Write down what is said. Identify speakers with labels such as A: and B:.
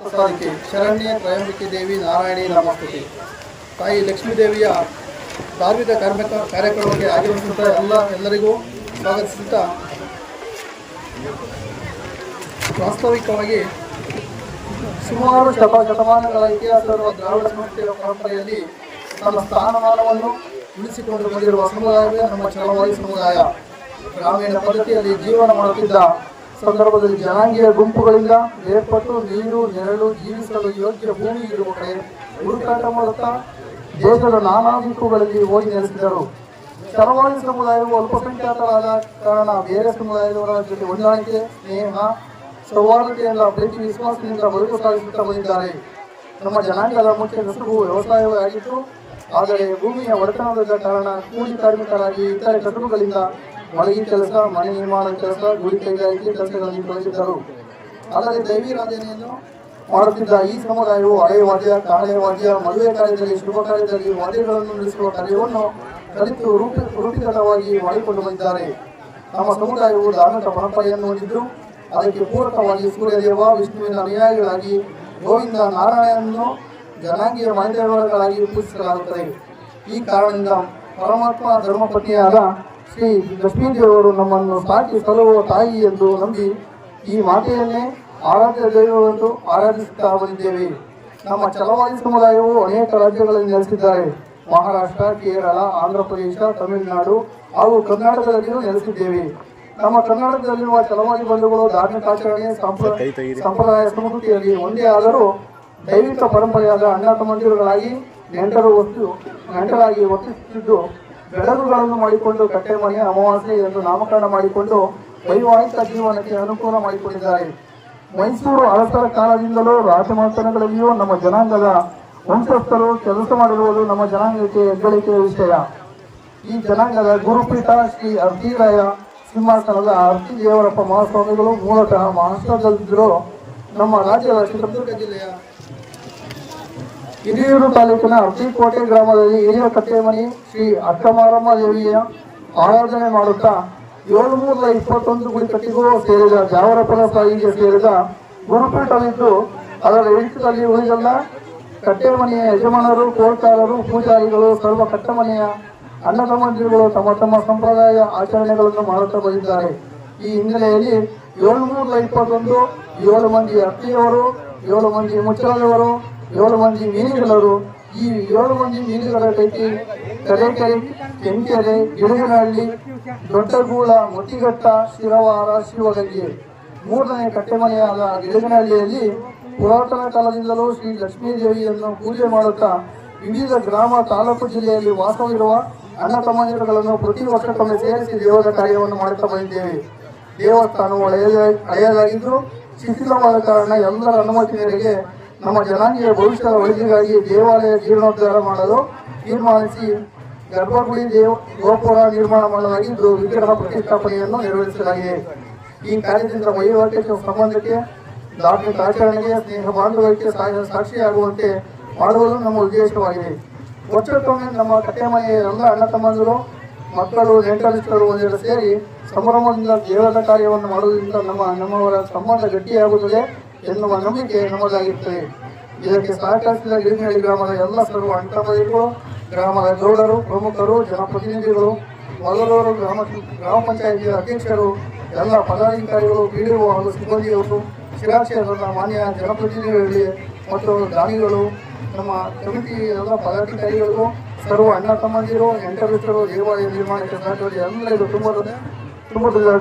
A: ಸಾರಿಕೆ ಶರಣ್ಯ ತ್ರಯಂಬಿಕೆ ದೇವಿ ನಾರಾಯಣಿ ನಮಸ್ತುತಿ ತಾಯಿ ಲಕ್ಷ್ಮೀದೇವಿಯ ಧಾರ್ಮಿಕ ಕಾರ್ಮಿಕ ಕಾರ್ಯಕ್ರಮಕ್ಕೆ ಆಗಿರುವಂತಹ ಎಲ್ಲ ಎಲ್ಲರಿಗೂ ಸ್ವಾಗತಿಸುತ್ತಾ ವಾಸ್ತವಿಕವಾಗಿ ಸುಮಾರು ಶತ ಶತಮಾನಗಳ ಇತಿಹಾಸವಿರುವ ದ್ರಾವಿಡ ಸಂಸ್ಥೆಯ ಪರಂಪರೆಯಲ್ಲಿ ತಮ್ಮ ಸ್ಥಾನಮಾನವನ್ನು ಉಳಿಸಿಕೊಂಡು ಬಂದಿರುವ ಸಮುದಾಯವೇ ನಮ್ಮ ಚಳವಳಿ ಸಮುದಾಯ. ಗ್ರಾಮೀಣ ಪದ್ಧತಿಯಲ್ಲಿ ಜೀವನ ಮಾಡುತ್ತಿದ್ದ ಸಂದರ್ಭದಲ್ಲಿ ಜನಾಂಗೀಯ ಗುಂಪುಗಳಿಂದ ಏರ್ಪಟ್ಟು ನೀರು, ನೆರಳು, ಜೀವಿಸಲು ಯೋಗ್ಯ ಭೂಮಿ ಇರುವ ಕಡೆ ಹುಡುಕಾಟ ಮಾಡುತ್ತಾ ದೇಶದ ನಾನಾ ದಿಕ್ಕುಗಳಲ್ಲಿ ಹೋಗಿ ನೆಲೆಸಿದರು. ಕರಾವಳಿ ಸಮುದಾಯವು ಅಲ್ಪಸಂಖ್ಯಾತರಾದ ಕಾರಣ ಬೇರೆ ಸಮುದಾಯದವರ ಜೊತೆ ಹೊಂದಾಣಿಕೆ, ಸ್ನೇಹ ಸೌಹಾರ್ದತೆಯಿಂದ ಪ್ರೀತಿ ವಿಶ್ವಾಸದಿಂದ ಬದುಕು ಸಾಗಿಸುತ್ತಾ ಬಂದಿದ್ದಾರೆ. ನಮ್ಮ ಜನಾಂಗದ ಮುಖ್ಯ ಕಸುಬು ವ್ಯವಸಾಯವೇ ಆಗಿತ್ತು. ಆದರೆ ಭೂಮಿಯ ಒಡೆತನದ ಕಾರಣ ಕೂಲಿ ಕಾರ್ಮಿಕರಾಗಿ ಇತರೆ ಕಸುಬುಗಳಿಂದ ಮಳಗಿ ಕೆಲಸ, ಮನೆ ನಿರ್ಮಾಣ ಕೆಲಸ, ಗುಡಿ ಕೈಗಾರಿಕೆ ಕೆಲಸಗಳಲ್ಲಿ ಅಲ್ಲದೆ ದೈವೀರಾಧನೆಯನ್ನು ಮಾಡುತ್ತಿದ್ದ ಈ ಸಮುದಾಯವು ಹಳೆಯ ವಾದ್ಯ ಕಾಳೆಯ ವಾದ್ಯ, ಮದುವೆ ಕಾರ್ಯದಲ್ಲಿ, ಶುಭ ಕಾರ್ಯದಲ್ಲಿ ವಾದ್ಯಗಳನ್ನು ನಡೆಸುವ ಕಾರ್ಯವನ್ನು ಕಲಿತು ರೂಪಿ ರೂಪಿತವಾಗಿ ಮಾಡಿಕೊಂಡು ಬಂದಿದ್ದಾರೆ. ನಮ್ಮ ಸಮುದಾಯವು ಧಾರ್ಮಿಕ ಪರಂಪರೆಯನ್ನು ಹೊಂದಿದ್ದು, ಅದಕ್ಕೆ ಪೂರಕವಾಗಿ ಸೂರ್ಯದೇವ, ವಿಷ್ಣುವಿನ ಅನುಯಾಯಿಗಳಾಗಿ ಗೋವಿಂದ ನಾರಾಯಣನನ್ನು ಜನಾಂಗೀಯ ಮನೆದೇವರುಗಳಾಗಿ ಪೂಜಿಸಲಾಗುತ್ತದೆ. ಈ ಕಾರಣದಿಂದ ಪರಮಾತ್ಮ ಧರ್ಮಪತ್ನಿಯಾದ ಶ್ರೀ ಲಕ್ಷ್ಮೀದೇವರು ನಮ್ಮನ್ನು ಸಾಕಿ ಸಲುವ ತಾಯಿ ಎಂದು ನಂಬಿ ಈ ಮಾತೆಯನ್ನೇ ಆರಾಧ್ಯ ದೈವವೆಂದು ಆರಾಧಿಸುತ್ತಾ ಬಂದಿದ್ದೇವೆ. ನಮ್ಮ ಚಲವಾದಿ ಸಮುದಾಯವು ಅನೇಕ ರಾಜ್ಯಗಳಲ್ಲಿ ನೆಲೆಸಿದ್ದಾರೆ. ಮಹಾರಾಷ್ಟ್ರ ಕೇರಳ ಆಂಧ್ರ ಪ್ರದೇಶ ತಮಿಳುನಾಡು ಹಾಗೂ ಕರ್ನಾಟಕದಲ್ಲಿಯೂ ನೆಲೆಸಿದ್ದೇವೆ. ನಮ್ಮ ಕರ್ನಾಟಕದಲ್ಲಿರುವ ಚಲವಾದಿ ಬಂಧುಗಳು ಧಾರ್ಮಿಕ ಆಚರಣೆ ಸಂಪ್ರ- ಸಂಪ್ರದಾಯ ಸಂಸ್ಕೃತಿಯಲ್ಲಿ ಒಂದೇ ಆದರೂ ದೈವಿಕ ಪರಂಪರೆಯಾದ ಅಣ್ಣ ತಮ್ಮಂದಿರುಗಳಾಗಿ ನೆಂಟರು ವಸ್ತು ನೆಂಟರಾಗಿ ವರ್ತಿಸುತ್ತಿದ್ದು ಬೆಳಗುಗಳನ್ನು ಮಾಡಿಕೊಂಡು ಕಟ್ಟೆ ಮನೆ ಅಮಾವಾಸ್ಯೆ ಎಂದು ನಾಮಕರಣ ಮಾಡಿಕೊಂಡು ವೈವಾಹಿಕ ಜೀವನಕ್ಕೆ ಅನುಕೂಲ ಮಾಡಿಕೊಂಡಿದ್ದಾರೆ. ಮೈಸೂರು ಅರಸರ ಕಾಲದಿಂದಲೂ ರಾಜಮಾತನಗಳಲ್ಲಿಯೂ ನಮ್ಮ ಜನಾಂಗದ ವಂಶಸ್ಥರು ಕೆಲಸ ಮಾಡಿರುವುದು ನಮ್ಮ ಜನಾಂಗಕ್ಕೆ ಹೆಗ್ಗಳಿಕೆಯ ವಿಷಯ. ಈ ಜನಾಂಗದ ಗುರುಪೀಠ ಶ್ರೀ ಅರ್ಜಿರಾಯ ಸಿಂಹಾಸನದ ಅರ್ಜಿ ದೇವರಪ್ಪ ಮಹಾಸ್ವಾಮಿಗಳು ಮೂಲತಃ ಮಹಾರಾಷ್ಟ್ರದಲ್ಲಿದ್ದರು ನಮ್ಮ ರಾಜ್ಯದ ಚಿತ್ರದುರ್ಗ ಜಿಲ್ಲೆಯ ಹಿರಿಯೂರು ತಾಲೂಕಿನ ಅರ್ಸಿಕೋಟೆ ಗ್ರಾಮದಲ್ಲಿ ಹಿರಿಯ ಕಟ್ಟೆಮನಿ ಶ್ರೀ ಅಕ್ಕಮಾರಮ್ಮ ದೇವಿಯ ಆರಾಧನೆ ಮಾಡುತ್ತಾ ಏಳು ಮೂರ ಇಪ್ಪತ್ತೊಂದು ಗುಡಿ ಕಟ್ಟಿಗೂ ಸೇರಿದ ಜಾವರಪ್ಪನ ಸಾಯಿಗೆ ಸೇರಿದ ಗುರುಪೀಠವಿದ್ದು, ಅದರ ಹಿಡಿತದಲ್ಲಿ ಉಳಿದಲ್ಲ ಕಟ್ಟೆಮನೆಯ ಯಜಮಾನರು ಕೋರ್ಕಾರರು ಪೂಜಾರಿಗಳು, ಸರ್ವ ಕಟ್ಟಮನೆಯ ಅಣ್ಣ ತಮ್ಮಂದಿರುಗಳು ತಮ್ಮ ತಮ್ಮ ಸಂಪ್ರದಾಯ ಆಚರಣೆಗಳನ್ನು ಮಾಡುತ್ತಾ ಬಂದಿದ್ದಾರೆ. ಈ ಹಿನ್ನೆಲೆಯಲ್ಲಿ ಏಳು ಮೂರ ಇಪ್ಪತ್ತೊಂದು, ಏಳು ಮಂದಿ ಅತ್ತಿಯವರು, ಏಳು ಮಂದಿ ಮುಚ್ಚಳದವರು ಏಳು ಮಂದಿ ಮೀನುಗಳರು, ಈ ಏಳು ಮಂದಿ ಮೀನುಗಳ ಪೈಕಿ ಕರೆಕೆರೆ ಕೆಂಕೆರೆ, ಗಿಡಗನಹಳ್ಳಿ, ದೊಡ್ಡಗೂಳ ಮುತ್ತಿಘಟ್ಟ ಶಿರವಾರ, ಶಿವಗಂಗೆ. ಮೂರನೇ ಕಟ್ಟೆಮನೆಯಾದ ಗಿಡಗನಹಳ್ಳಿಯಲ್ಲಿ ಪುರಾತನ ಕಾಲದಿಂದಲೂ ಶ್ರೀ ಲಕ್ಷ್ಮೀ ದೇವಿಯನ್ನು ಪೂಜೆ ಮಾಡುತ್ತಾ, ವಿವಿಧ ಗ್ರಾಮ ತಾಲೂಕು ಜಿಲ್ಲೆಯಲ್ಲಿ ವಾಸವಿರುವ ಅಣ್ಣ ತಮ್ಮಂದಿರುಗಳನ್ನು ಪ್ರತಿ ವರ್ಷಕ್ಕೊಮ್ಮೆ ಸೇರಿಸಿ ದೇವರ ಕಾರ್ಯವನ್ನು ಮಾಡುತ್ತಾ ಬಂದಿದ್ದೇವೆ. ದೇವಸ್ಥಾನವು ಹಳೆಯ, ಹಳೆಯದಾಗಿದ್ದು, ಶಿಥಿಲವಾದ ಕಾರಣ ಎಲ್ಲರ ಅನುಮತಿ ನಮ್ಮ ಜನಾಂಗೀಯ ಭವಿಷ್ಯದ ಒಳಿತಿಗಾಗಿ ದೇವಾಲಯ ಜೀರ್ಣೋದ್ಧಾರ ಮಾಡಲು ತೀರ್ಮಾನಿಸಿ ಗರ್ಭಗುಡಿ ದೇವ, ಗೋಪುರ ನಿರ್ಮಾಣ ಮಾಡಲಾಗಿದ್ದು ವಿಗ್ರಹ ಪ್ರತಿಷ್ಠಾಪನೆಯನ್ನು ನೆರವೇರಿಸಲಾಗಿದೆ. ಈ ಕಾರ್ಯದಿಂದ ವೈವಾಹಿಕ ಸಂಬಂಧಕ್ಕೆ, ಧಾರ್ಮಿಕ ಆಚರಣೆಗೆ, ಸ್ನೇಹ ಬಾಂಧವ್ಯಕ್ಕೆ ಸಾಕ್ಷಿಯಾಗುವಂತೆ ಮಾಡುವುದು ನಮ್ಮ ಉದ್ದೇಶವಾಗಿದೆ. ವರ್ಷಕ್ಕೊಮ್ಮೆ ನಮ್ಮ ಕಟ್ಟೆಮನೆಯ ಎಲ್ಲ ಅಣ್ಣ ತಮ್ಮಂದಿರು, ಮಕ್ಕಳು, ನೆಂಟರಿಷ್ಟರು ಒಂದೆಡೆ ಸೇರಿ ಸಂಭ್ರಮದಿಂದ ದೇವರ ಕಾರ್ಯವನ್ನು ಮಾಡುವುದರಿಂದ ನಮ್ಮ ನಮ್ಮವರ ಸಂಬಂಧ ಗಟ್ಟಿಯಾಗುತ್ತದೆ. ಎನ್ನುವ ನಂಬಿಕೆ ನಮ್ಮದಾಗಿತ್ತು ಇದಕ್ಕೆ ಸಹಕರಿಸಿದ ಗಿರಿನಹಳ್ಳಿ ಗ್ರಾಮದ ಎಲ್ಲ ಸರ್ವ ಅಣ್ಣತಮ್ಮದಿರು ಗ್ರಾಮದ ಗೌಡರು, ಪ್ರಮುಖರು, ಜನಪ್ರತಿನಿಧಿಗಳು, ಮೊದಲವರು, ಗ್ರಾಮ ಗ್ರಾಮ ಪಂಚಾಯಿತಿ ಅಧ್ಯಕ್ಷರು, ಎಲ್ಲ ಪದಾಧಿಕಾರಿಗಳು ಪಿಡಿಒ ಹಾಗೂ ಸಿಬ್ಬಂದಿಯವರು ಶಿರಾಕ್ಷೇತ್ರದ ಮಾನ್ಯ ಜನಪ್ರತಿನಿಧಿಗಳಿಗೆ ಮತ್ತು ದಾನಿಗಳು, ನಮ್ಮ ಕಮಿಟಿ ಎಲ್ಲ ಪದಾಧಿಕಾರಿಗಳಿಗೂ, ಸರ್ವ ಅಣ್ಣ ತಮ್ಮಂದಿರು ಎಂಟರಿಷ್ಟರು ದೇವಾಲಯ ನಿರ್ಮಾಣಕ್ಕೆ ಸಹಕರಿಸಿ ಎಲ್ಲರಿಗೂ ತುಂಬ ತುಂಬ ಧನ್ಯವಾದ